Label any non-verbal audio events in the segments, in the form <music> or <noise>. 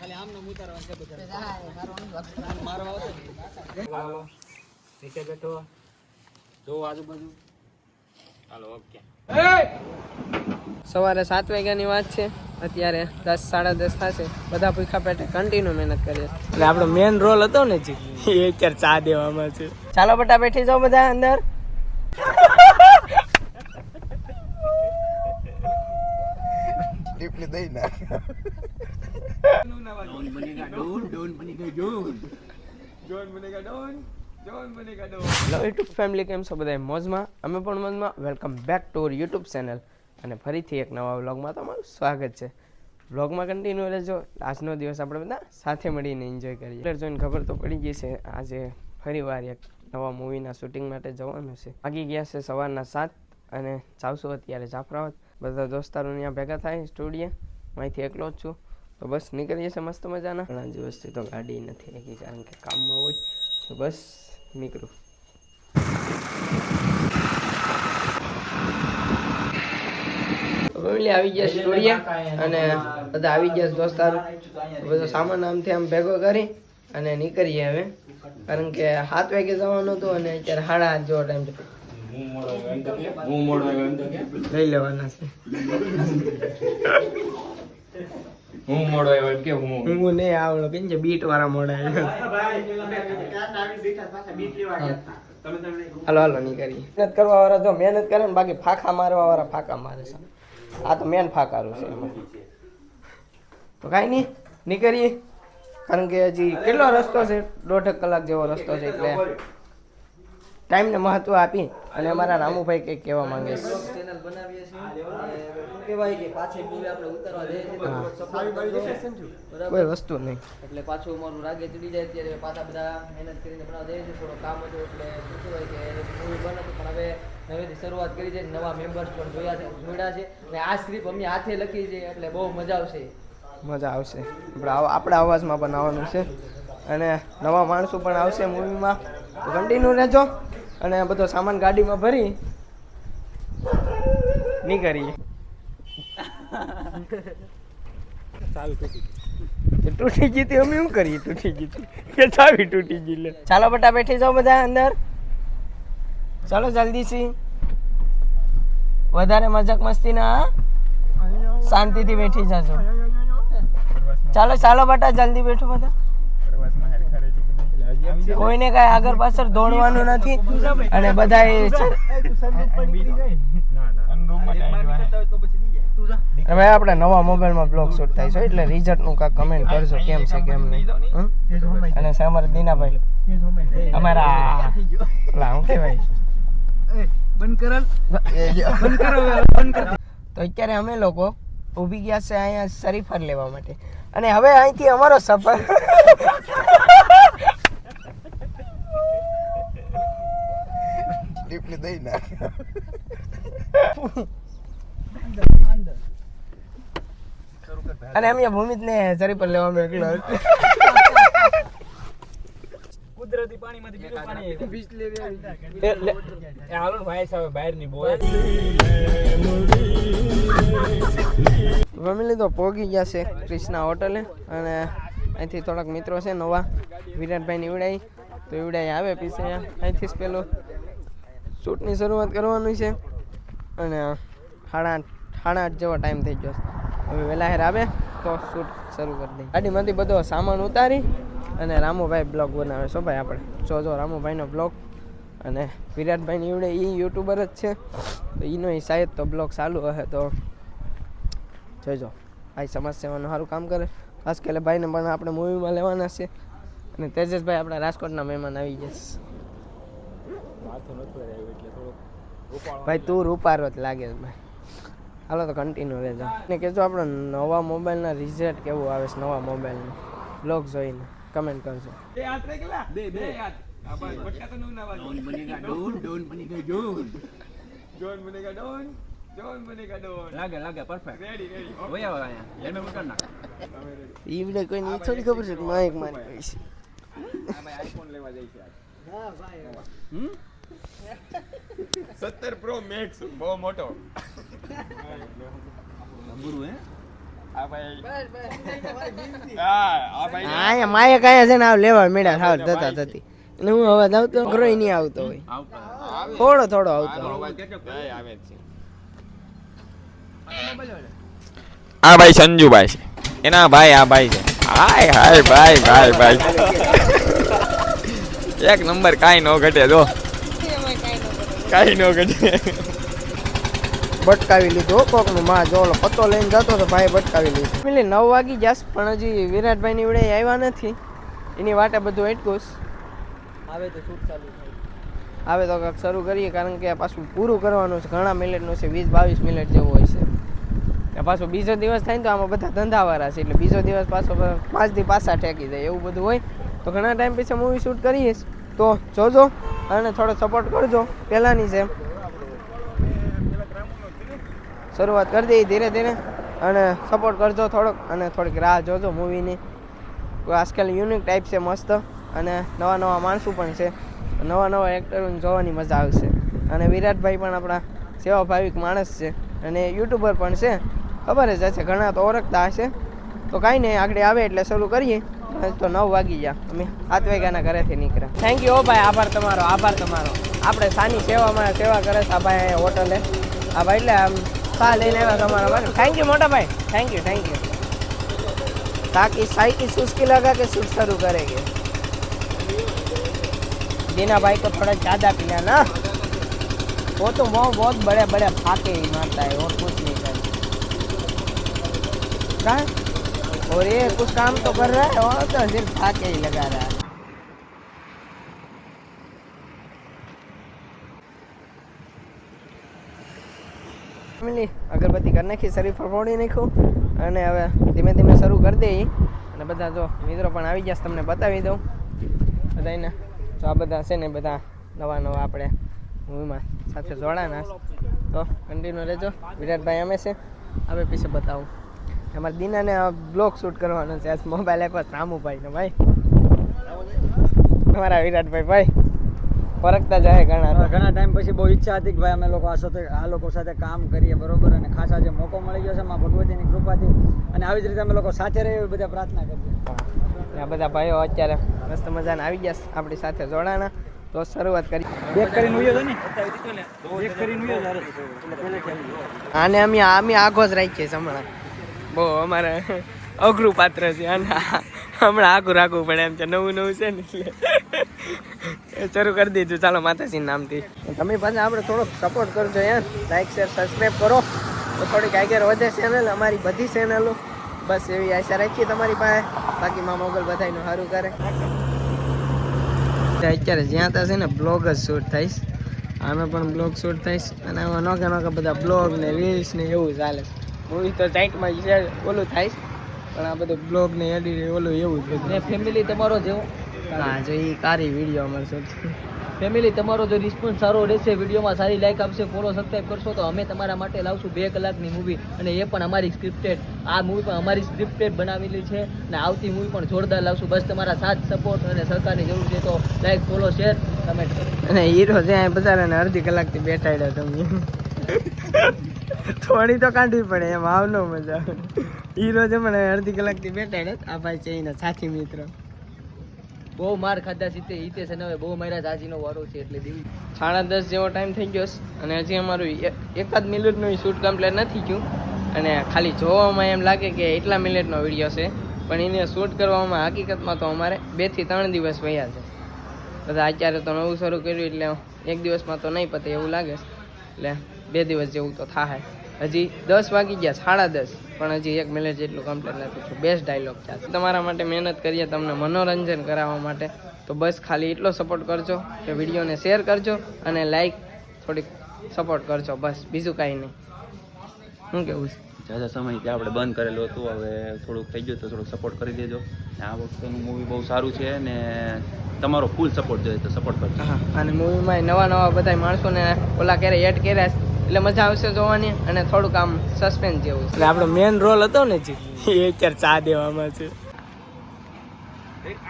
ખાલી આમ નામ ઉતારવાનું છે બધા. મારો આવશે હાલો. નીચે બેઠો જો આજુબાજુ. હાલો ઓકે. સવારે સાત વાગ્યાની વાત છે. અત્યારે દસ સાડા દસ થશે. બધા ભૂખા પેટે કન્ટિન્યુ મહેનત કરીએ. એટલે આપણો મેન રોલ હતો ને જી. એ અત્યારે ચા દેવામાં છે. ચાલો બટા બેઠી જાઓ બધા અંદર. ફેમિલી કેમ છો બધા મોજમાં? અમે પણ મોજમાં. Welcome back to our YouTube channel અને ફરીથી એક નવા વ્લોગમાં તમારું સ્વાગત છે. વ્લોગમાં કન્ટિન્યુ રહેજો. આજનો દિવસ આપણે બધા સાથે મળીને એન્જોય કરીએ. ટ્રેલર જોઈને ખબર તો પડી ગઈ છે, આજે ફરીવાર એક નવા મૂવીના શૂટિંગ માટે જવાનું છે. વાગી ગયા છે સવારના સાત અને જાવશું અત્યારે જાફરાવત બધા દોસ્તારો ત્યાં ભેગા થાય સ્ટુડિયો અહીંથી એકલો જ છું. તો બસ નીકળીએ છીએ મસ્ત મજાના. ઘણા દિવસથી તો ગાડી નથી આવી કારણ કે કામમાં હોય. તો બસ નીકળું. ફેમિલી આવી ગયા સ્ટુડિયા અને બધા આવી ગયા દોસ્તાર દોસ્તારો બધો સામાન આમથી આમ ભેગો કરી અને નીકળીએ હવે. કારણ કે સાત વાગે જવાનું હતું અને અત્યારે સાડા આઠ જેવો ટાઈમ છે. લઈ લેવાના છે. હું મોડો આવ્યો એમ કે હું. હું નહીં આવડો કે જે બીટ વાળા મોડા હાલો હાલો નીકળીએ. મહેનત કરવા વાળા જો મહેનત કરે ને બાકી ફાંકા મારવા વાળા ફાંકા મારે છે. આ તો મેન ફાંકારું છે એમાં. તો કાંઈ નહીં નીકળીએ. કારણ કે હજી કેટલો રસ્તો છે? દોઢ કલાક જેવો રસ્તો છે એટલે. ટાઈમને મહત્વ આપી અને અમારા રામુભાઈ કંઈક કહેવા માંગે છે? કોઈ વસ્તુ નહીં. એટલે પાછું અમારું રાગે ચડી જાય ત્યારે પાછા બધા મહેનત કરીને બનાવવા જઈએ છીએ. થોડો કામ હતું એટલે શું કહેવાય કે મૂવી બને પણ હવે નવેથી શરૂઆત કરી છે. નવા મેમ્બર્સ પણ જોયા છે જોડ્યા છે. અને આ સ્ક્રિપ્ટ અમે હાથે લખી છે એટલે બહુ મજા આવશે. મજા આવશે. આપણે આવા- આપણા અવાજમાં પણ આવવાનું છે. અને નવા માણસો પણ આવશે મૂવીમાં કન્ટિન્યુ રહેજો. અને બધો સામાન ગાડીમાં ભરી નીકળીએ તો તૂટી ગઈ. અમે શું કરીએ? તૂટી ગઈ કે ચાવી તૂટી ગઈ લે. ચાલો બટા બેઠી જાઓ બધા અંદર. ચાલો જલ્દી સી. વધારે મજાક મસ્તી ના શાંતિથી બેઠી જાજો. ચાલો ચાલો બટા જલ્દી બેઠો બધા. કોઈને કઈ આગળ પાછળ દોડવાનું નથી. અને બધા હવે આપણે નવા મોબાઈલમાં બ્લોગ શૂટ થાય છે એટલે રિઝલ્ટનું કાંઈક કમેન્ટ કરજો કેમ છે કેમ નહીં. અને સામર દીનાભાઈ. અમારા ઓલા શું કહેવાય? તો અત્યારે અમે લોકો ઊભી ગયા છે અહીંયા શરીફર લેવા માટે. અને હવે અહીંથી અમારો સફર અને અમે ભૂમિત ને શરીફર લેવા એકલો કુદરતી પાણીમાંથી બીજું પાણી લે- લે- એ હાલો ભાઈ સાહેબ બહારની બોય ફેમિલી તો પોગી ગયા છે ક્રિષ્ના હોટલે અને અહીંથી થોડાક મિત્રો છે નવા. વિરાટભાઈ નીવડાઈ. તો ઈવડાઈ આવે પીસે અહીંથી જ પેલું શૂટની શરૂઆત કરવાની છે. અને સાડા આઠ સાડા આઠ જેવો ટાઈમ થઈ ગયો હવે વહેલા હેર આવે તો શૂટ શરૂ કરી દઈએ. ગાડીમાંથી બધો સામાન ઉતારી અને રામુભાઈ બ્લોગ બનાવે છો. ભાઈ આપણે. જોજો રામુભાઈનો બ્લોગ. અને વિરાટભાઈ નીવડે એ યુટ્યુબર જ છે. તો એનો શાયદ તો બ્લોગ ચાલુ હશે તો જોજો ભાઈ સમાજ સેવાનું સારું કામ કરે. ખાસ કે ભાઈને પણ આપણે મૂવીમાં લેવાના છે. અને તેજસભાઈ આપણા રાજકોટના મહેમાન આવી જશે ભાઈ તું રૂપારો જ લાગે ભાઈ. હાલો તો કન્ટિન્યુ રહેજો. ને કહેજો આપણે નવા મોબાઈલના રિઝલ્ટ કેવું આવે છે નવા મોબાઈલનું બ્લોગ જોઈને કમેન્ટ કરજો. બટકા તો નું ઈ થોડી ખબર છે માઇક મારી ભાઈ આઈફોન લેવા જાય છે આજ. હમ? 17 પ્રો મેક્સ બહુ મોટો. ગુરુ હે? આ ભાઈ હા આ ભાઈ માએ કાંઈ છે ને આવ લેવા મેળા થાવ થતા થતી અને હું અવાજ આવતો ઘરોય નહીં આવતો હોય. થોડો થોડો આવતો હોય. આવે છે. આ ભાઈ સંજુભાઈ છે. એના ભાઈ આ ભાઈ છે. હાય હાય ભાઈ ભાઈ ભાઈ. <laughs> એક નંબર કાંઈ નો ઘટે જો. કાંઈ નો કરે ભટકાવી લીધું હો કોકનું માં. જો ઓલો પત્તો લઈને જતો તો ભાઈ ભટકાવી લીધું. એટલે નવ વાગી જાસ પણ હજી વિરાટભાઈની વડે આવ્યા નથી. એની વાટે બધું અટકું આવે તો શૂટ ચાલુ થાય. આવે તો કાંઈક શરૂ કરીએ કારણ કે પાછું પૂરું કરવાનું છે. ઘણા મિનિટનું છે વીસ બાવીસ મિનિટ જેવું હોય છે. ને પાછો બીજો દિવસ થાય ને તો આમાં બધા ધંધાવાળા છે. એટલે બીજો દિવસ પાછો પાંચ દી પાછા ઠેકી જાય એવું બધું હોય. તો ઘણા ટાઈમ પછી મૂવી શૂટ કરીએ જ. તો જોજો અને થોડો સપોર્ટ કરજો. પહેલાંની જેમ. શરૂઆત કરી દઈએ ધીરે ધીરે અને સપોર્ટ કરજો થોડોક અને થોડીક રાહ જોજો મૂવીની આજકાલ યુનિક ટાઈપ છે, મસ્ત. અને નવા નવા માણસો પણ છે. નવા નવા એક્ટરોને જોવાની મજા આવશે અને વિરાટભાઈ પણ આપણા સેવાભાવિક માણસ છે. અને યુટ્યુબર પણ છે. ખબર જ હશે, ઘણા તો ઓળખતા હશે. તો કાંઈ નહીં, આગળ આવે એટલે શરૂ કરીએ. આજ તો નવ વાગી ગયા અમે સાત વાગ્યાના ઘરેથી નીકળ્યા થેન્ક યુ હો ભાઈ આભાર તમારો આભાર તમારો આપણે સાની સેવામાં સેવા કરે છે આ ભાઈ અહીંયા હોટલે આ ભાઈ એટલે આમ સા લઈને આવ્યા તમારા માટે થેન્ક યુ મોટા ભાઈ થેન્ક યુ થેન્ક યુ ताकि साई की सुस्की लगा के सुस्त शुरू करेंगे दीना भाई को थोड़ा ज़्यादा पिया ना वो तो वो बहुत बड़े बड़े फाके ही मारता है और कुछ नहीं करता क्या है? और ये कुछ काम तो कर रहा है और तो सिर्फ फाके ही लगा रहा है ફેમિલી અગરબત્તી કરી નાખી શરીર ફોડી નાખ્યું અને હવે ધીમે ધીમે શરૂ કરી દઈએ અને બધા જો મિત્રો પણ આવી ગયા છે, તમને બતાવી દઉં બધાને જો આ બધા છે ને બધા નવા નવા આપણે મૂવીમાં સાથે જોડાના છે. તો કન્ટિન્યુ રહેજો વિરાટભાઈ અમે છે હવે પીછે બતાવું અમારે દીનાને બ્લોગ શૂટ કરવાનો છે. આજ મોબાઈલ આપ્યો રામુભાઈને ભાઈ. અમારા વિરાટભાઈ ભાઈ. ફરકતા જાય ઘણા ઘણા ટાઈમ પછી બહુ ઈચ્છા હતી કે ભાઈ અમે લોકો આ સાથે આ લોકો સાથે કામ કરીએ બરોબર? અને ખાસ આજે મોકો મળી ગયો છે માં ભગવતીની કૃપાથી. અને આવી જ રીતે અમે લોકો સાથે રહીએ બધા પ્રાર્થના કરીએ. આ બધા ભાઈઓ અત્યારે મસ્ત મજાના આવી ગયા આપણી સાથે જોડાણા. તો શરૂઆત કરી. બેક કરીને ઉયો ને? બેક કરીને ઉયો આને અમે અમે આઘો જ રાખીએ હમણાં. બહુ અમારે અઘરું પાત્ર છે. અને હમણાં આઘું રાખવું પડે એમ છે. નવું નવું છે ને એટલે શરૂ કરી દીધું. ચાલો માતાજી નામથી. તમે પાછા આપણે થોડોક સપોર્ટ કરજો યાર. લાઈક શેર સબસ્ક્રાઈબ કરો. તો થોડીક આગળ વધે ચેનલ અમારી બધી ચેનલો બસ એવી આશા રાખીએ તમારી પાસે. બાકી મા મોગલ બધાનું સારું કરે. અત્યારે જ્યાં ત્યાં છે ને બ્લોગ જ શૂટ થઈશ. આમે પણ બ્લોગ શૂટ થઈશ. અને આમાં નોખા નોખા બધા બ્લોગ ને રીલ્સ ને એવું ચાલે મૂવી તો સાઈટમાં છે ઓલું થાય પણ આ બધું બ્લોગ ને એડિટ ઓલું એવું છે ને ફેમિલી તમારો જેવો હા. જો એ કારી વીડિયો અમારે સર ફેમિલી તમારો જો રિસ્પોન્સ સારો રહેશે વિડીયોમાં સારી લાઈક આપશે ફોલો સબસ્ક્રાઈબ કરશો તો અમે તમારા માટે લાવશું બે કલાકની મૂવી અને એ પણ અમારી સ્ક્રિપ્ટેડ આ મૂવી પણ અમારી સ્ક્રિપ્ટેડ બનાવેલી છે અને આવતી મૂવી પણ જોરદાર લાવશું. બસ તમારા સાથ સપોર્ટ અને સરકારની જરૂર છે તો લાઈક ફોલો શેર કમેન્ટ અને હીરો જ્યાં બધાને અડધી કલાકથી બેઠાડ્યા તમે. થોડી તો કાઢવી પડે, એમ આવનો મજા ઈ છે મને અડધી કલાકથી ને આ ભાઈ છે એના સાથી મિત્ર. બહુ માર ખાધા સીતે હિતેશ અને હવે બહુ માર્યા જાજીનો વારો છે એટલે દેવી. સાડા દસ જેવો ટાઈમ થઈ ગયો અને હજી અમારું એકાદ મિનિટનું શૂટ કમ્પ્લીટ નથી થયું. અને ખાલી જોવામાં એમ લાગે કે એટલા મિનિટનો વીડિયો છે, પણ એને શૂટ કરવામાં હકીકતમાં તો અમારે બેથી ત્રણ દિવસ વયા છે. બધા અત્યારે તો નવું શરૂ કર્યું એટલે એક દિવસમાં તો નહીં પતે એવું લાગે એટલે બે દિવસ જેવું તો થાય હજી દસ વાગી ગયા સાડા દસ. પણ હજી એક મિનિટ જેટલું કમ્પ્લીટ નથી થયું. બેસ્ટ ડાયલોગ છે તમારા માટે મહેનત કરીએ તમને મનોરંજન કરાવવા માટે. તો બસ ખાલી એટલો સપોર્ટ કરજો કે વિડીયોને શેર કરજો અને લાઈક થોડીક સપોર્ટ કરજો. બસ બીજું કાંઈ નહીં. શું કેવું છે? સમય સમયથી આપણે બંધ કરેલું હતું હવે થોડુંક થઈ ગયું તો થોડુંક સપોર્ટ કરી દેજો. આ વખતેનું મૂવી બહુ સારું છે ને તમારો ફૂલ સપોર્ટ જોઈએ તો સપોર્ટ કરજો. હા અને મૂવીમાં નવા નવા બધા માણસોને ઓલા ક્યારે એડ કર્યા છે? એટલે મજા આવશે જોવાની અને થોડુંક આમ સસ્પેન્સ જેવું એટલે આપણો મેન રોલ હતો ને જી એ અત્યારે ચા દેવામાં છે.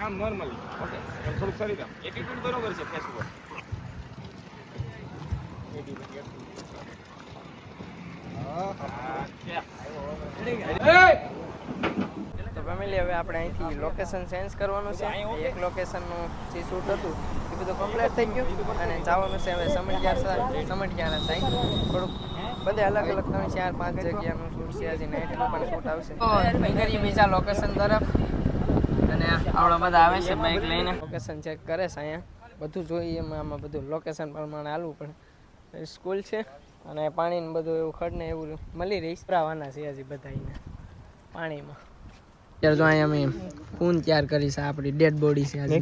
આમ નોર્મલી ઓકે થોડુંક સરી દો એટીટ્યુડ બરોબર છે ફેસ ઉપર તો ફેમિલી હવે આપણે અહીંથી લોકેશન ચેન્જ કરવાનું છે. એક લોકેશનનું જે શૂટ હતું બધું કમ્પ્લીટ થઈ ગયું. અને જવાનું છે? હવે સમઢિયાર સમઢિયાર સાઈડ થોડુંક બધે અલગ અલગ ત્રણ ચાર પાંચ જગ્યાનું શૂટ છે હજી નાઇટનું પણ શૂટ આવશે. બીજા લોકેશન તરફ. અને આવડા બધા આવે છે બાઇક લઈને. લોકેશન ચેક કરે છે અહીંયા. બધું જોઈએ એમાં આમાં બધું લોકેશન પ્રમાણે હાલવું પડે. સ્કૂલ છે અને પાણીને બધું એવું ખડ ને એવું મળી રહી સ્પ્રાવાના છે હજી બધા પાણીમાં. અત્યારે તો અહીંયા અમે ખૂન તૈયાર કરી છે આપણી ડેડ બોડી છે આજે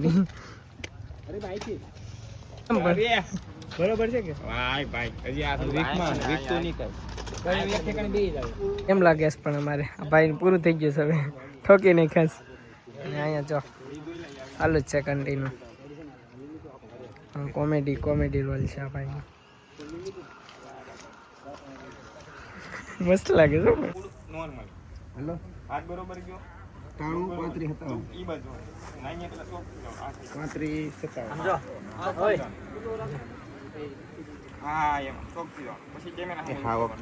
બરોબર. છે કે? ભાઈ ભાઈ હજી આ તો વીકમાં વીક તો નહીં કઈ. કેમ લાગે છે પણ અમારે? આ ભાઈ પૂરું થઈ ગયું છે હવે. ઠોકી નહીં ખાસ. અને અહીંયા જો ચાલુ જ છે કન્ટિન્યુ કોમેડી કોમેડી રોલ છે આ ભાઈ મસ્ત લાગે છે નોર્મલ હેલો હાથ બરોબર ગયો? તાણું પાંત્રીસ સત્તાણું પાંત્રીસ બાજુ નાઈ એટલે સો પાંત્રી સત્તાવન હા એમ ચોકથી પછી કેમેરા હા ઓકે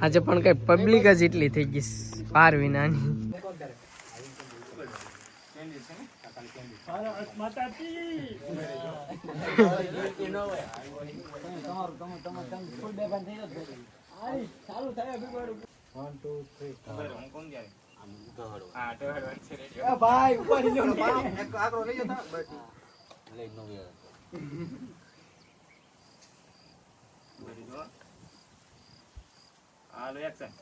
આજે પણ કઈ પબ્લિક જ એટલી થઈ ગઈ પાર વિનાની હા તો હેડ છે. રેડિયો હાલો એક્શન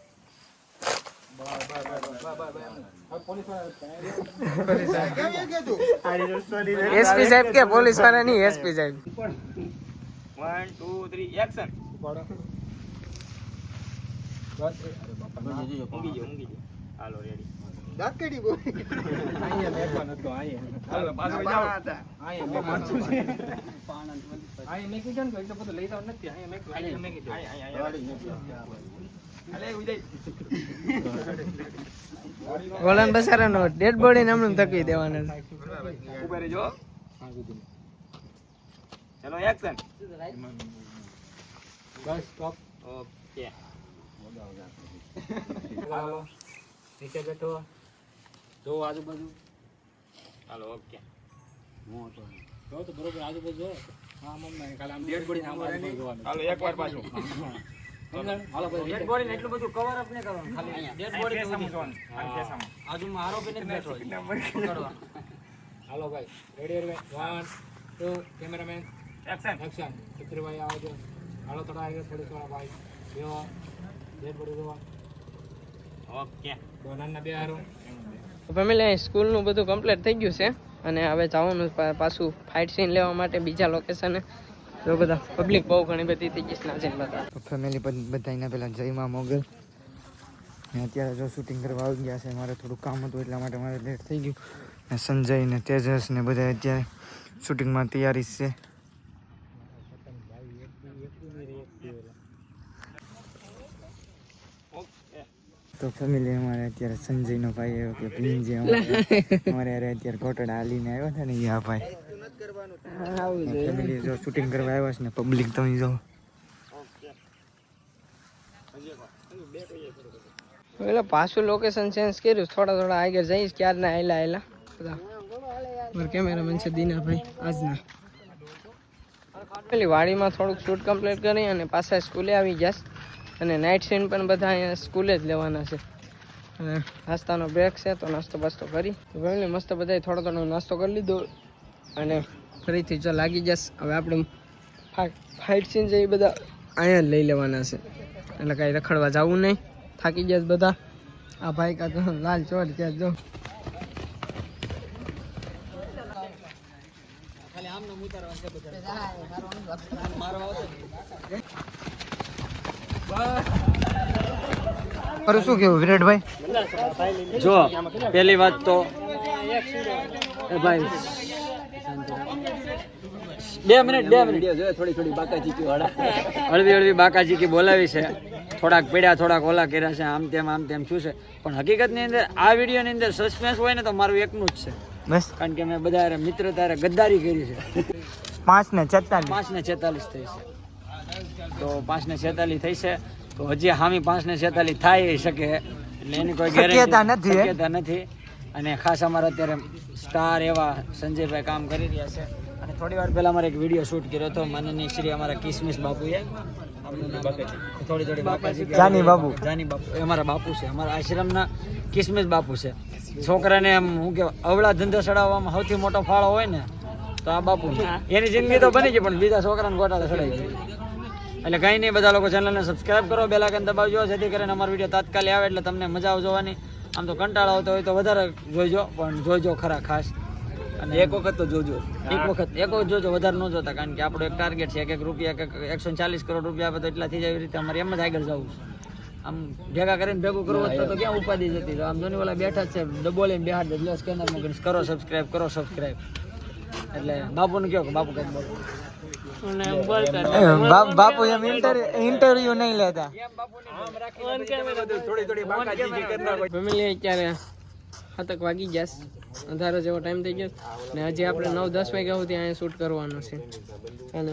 એસપી સાહેબ કે પોલીસવાળા નહીં એસપી સાહેબ? વન ટુ થ્રી એક્શન ઊંઘી ગયો ઊંઘી ગયો હાલો રેડી હાલો પાછો જાઓ આયા, આયા, આયા. ઉદય ગોલન બસારાનો ડેડ બોડી ને હમણાં તકી દેવાના છે. ઊભા રહેજો ચલો એક્શન ઓકે નીચે બેઠો જો આજુબાજુ. હાલો ઓકે જો તો બરોબર આજુબાજુ જો હા મમ્મી. કાલે આમ ડેડ બોડી સામે જોવાનું. હાલો એકવાર પાછું. ડેડ બોડી એટલું બધું કવર અપ નહીં કરવાનું. ખાલી ડેડ બોડી આજુમાં આરોપી ને બેઠો હાલો ભાઈ. Ready ready one two cameraman action action Chitri આવજો. હાલો થોડા આગળ થોડી થોડા ભાઈ. જો ડેડ બોડી જોવા. ઓકે. દો નાના બે હારો. ફેમિલી સ્કૂલનું બધું કમ્પ્લીટ થઈ ગયું છે. અને હવે જવાનું પાછું ફાઇટ સીન લેવા માટે બીજા લોકેશને તો બધા પબ્લિક બહુ ઘણી બધી થઈ ગઈ છે નાચીને બધા. ફેમિલી બધા એના પહેલાં જયમાં મોગલ. ને અત્યારે જો શૂટિંગ કરવા આવી ગયા છે મારે થોડું કામ હતું એટલા માટે મારે લેટ થઈ ગયું. ને સંજય ને તેજસ ને બધા અત્યારે શૂટિંગમાં તૈયારી છે. તો ફેમિલી અમારે અત્યારે સંજયનો ભાઈ આવ્યો કે ભીમજી અમારે અરે અત્યારે કોટડા હાલીને આવ્યો છે ને યા ભાઈ. ફેમિલી જો શૂટિંગ કરવા આવ્યા છે ને પબ્લિક તમે જો. એટલે પાછું લોકેશન ચેન્જ કર્યું થોડા થોડા આગળ જઈશ ક્યારના આયલા આયલા બધા. મારા કેમેરામેન છે દીનાભાઈ આજના. પેલી વાડીમાં થોડુંક શૂટ કમ્પ્લીટ કરી અને પાછા સ્કૂલે આવી ગયા અને નાઇટ સીન પણ બધા અહીંયા સ્કૂલે જ લેવાના છે. અને નાસ્તાનો બ્રેક છે, તો નાસ્તો બાસ્તો કરી. ફેમિલી મસ્ત બધાએ થોડો થોડો નાસ્તો કરી લીધો. અને ફરીથી જો લાગી જશે, હવે આપણે ફાઇટ સીન છે એ બધા અહીંયા જ લઈ લેવાના છે. એટલે કાંઈ રખડવા જવું નહીં. થાકી ગયા બધા. આ ભાઈ કાં તો લાલ ચોર ત્યાં જો. મારું શું કેવું વિરાટભાઈ? જો પહેલી વાત તો એ ભાઈ બે મિનિટ બે મિનિટ. થોડી થોડી વાળા. હળવી હળવી બાકાચીકી બોલાવી છે. થોડાક પીડ્યા થોડાક ઓલા કર્યા છે આમ તેમ આમ તેમ શું છે. પણ હકીકતની અંદર આ વિડીયોની અંદર સસ્પેન્સ હોય ને તો મારું એકનું જ છે. બસ. કારણ કે મેં બધા મિત્ર તારે ગદ્દારી કરી છે. પાંચ ને છેતાલીસ. પાંચ ને છેતાલીસ થઈ છે. તો પાંચ ને છેતાલીસ થઈ છે. તો હજી હામી પાંચ ને છેતાલીસ થાય શકે. એટલે એની કોઈ શક્યતા નથી, શક્યતા નથી. અને ખાસ અમારા અત્યારે સ્ટાર એવા સંજયભાઈ કામ કરી રહ્યા છે. અને થોડી વાર પહેલાં અમારે એક વીડિયો શૂટ કર્યો હતો. માનની શ્રી અમારા કિસમિસ બાપુએ. થોડી થોડી બાપાજી જાની બાપુ. જાની બાપુ. એ અમારા બાપુ છે. અમારા આશ્રમના કિસમિસ બાપુ છે. છોકરાને એમ હું કે અવળા ધંધો ચડાવવામાં સૌથી મોટો ફાળો હોય ને તો આ બાપુ. એની જિંદગી તો બની ગઈ પણ બીજા છોકરાને ગોટાળે ચડાવી ગઈ એટલે કંઈ નહીં બધા લોકો ચેનલને સબસ્ક્રાઈબ કરો બે આઇકન દબાવજો જેથી કરીને અમારો વીડિયો તાત્કાલિક આવે એટલે તમને મજા આવે જોવાની. આમ તો કંટાળો આવતો હોય તો વધારે જોઈજો પણ જોઈજો ખરા ખાસ. અને એક વખત તો જોજો. એક વખત. એક વખત જોજો વધારે ન જોતા કારણ કે આપણો એક ટાર્ગેટ છે એક એક રૂપિયા કે એકસો ચાલીસ કરોડ રૂપિયા આપે તો એટલા થઈ જાય એવી રીતે અમારે એમ જ આગળ જવું છે. આમ ભેગા કરીને ભેગું કરવું હોત તો ક્યાં ઉપાધિ જતી તો આમ જોની ઓલા બેઠા છે ડબોલીને બેહાડ દે લો સ્કેનર મૂકીને કરો સબસ્ક્રાઈબ કરો સબસ્ક્રાઈબ એટલે બાપુને કહો કે બાપુ કંઈક બોલો. બાપુ એમ ઇન્ટરવ્યુ નહીં લેતા. ફેમિલી અત્યારે હતક વાગી જશે અંધારો જેવો ટાઈમ થઈ ગયો ને હજી આપણે નવ દસ વાગ્યા સુધી અહીંયા શૂટ કરવાનું છે. અને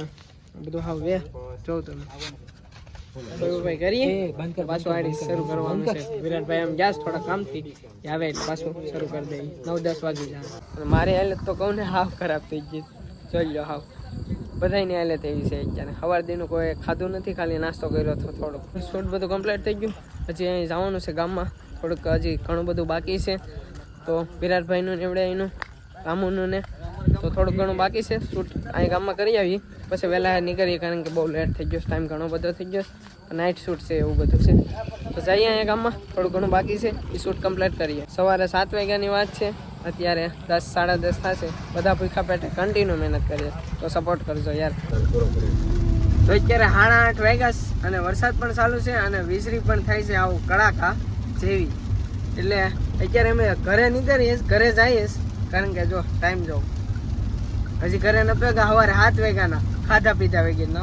બધું હાવ વે. જોઉં તમે. ભાઈ કરીએ? પાછું આડી શરૂ કરવાનું છે. વિરાટભાઈ આમ ગયા છે થોડા કામથી. આવે પાછું શરૂ કરી દઈએ. નવ દસ વાગી જાય મારે મારી હાલત તો કહું ને હાવ ખરાબ થઈ ગઈ જોઈ લો હાવ. બધાની હાલત એવી છે અત્યારે. સવાર દીનું કોઈ ખાધું નથી, ખાલી નાસ્તો કર્યો હતો થોડોક. શૂટ બધું કમ્પ્લીટ થઈ ગયું. હજી અહીં જવાનું છે ગામમાં. થોડુંક હજી ઘણું બધું બાકી છે. તો વિરાટભાઈનું એવડે એનું રામુનું ને, તો થોડુંક ઘણું બાકી છે. શૂટ અહીં ગામમાં કરી આવીએ પછી વહેલા નીકળીએ કારણ કે બહુ લેટ થઈ ગયો ટાઈમ ઘણો બધો થઈ ગયો નાઇટ શૂટ છે એવું બધું છે. તો જઈએ અહીંયા ગામમાં. થોડું ઘણું બાકી છે. એ શૂટ કમ્પ્લીટ કરીએ. સવારે સાત વાગ્યાની વાત છે. અત્યારે દસ સાડા દસ થશે. બધા ભૂખા પેટે કન્ટિન્યુ મહેનત કરીએ. તો સપોર્ટ કરજો યાર. તો અત્યારે સાડા આઠ વાગ્યા અને વરસાદ પણ ચાલુ છે અને વીજળી પણ થાય છે આવું કડાકા જેવી. એટલે અત્યારે અમે ઘરે નીકળીએ ઘરે જઈએ કારણ કે જો ટાઈમ જો. હજી ઘરે ન ભેગા સવારે સાત વાગ્યાના ખાધા પીધા વેગી ન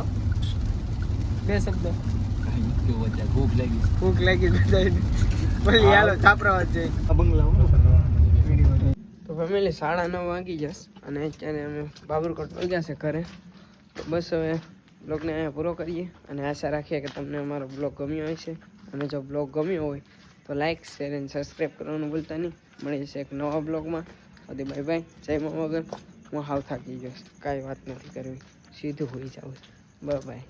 બે શબ્દો. ભૂખ લાગી. બધાને બોલી હાલો છાપરાવા વચ્ચે જઈએ. તો ફેમિલી સાડા નવ વાગી જશે. અને અત્યારે અમે બાબરકોટ વાગ્યા છે ઘરે. તો બસ હવે બ્લોગને અહીંયા પૂરો કરીએ. અને આશા રાખીએ કે તમને અમારો બ્લોગ ગમ્યો હશે. અને જો બ્લોગ ગમ્યો હોય, તો લાઇક શેર અને સબસ્ક્રાઈબ કરવાનું ભૂલતા નહીં. મળી જશે એક નવા બ્લોગમાં. સુધી બાય બાય જય મા વગર હું હાવ થાકી ગયો કાંઈ વાત નથી કરવી. સીધું હોઈ જાઉં બાય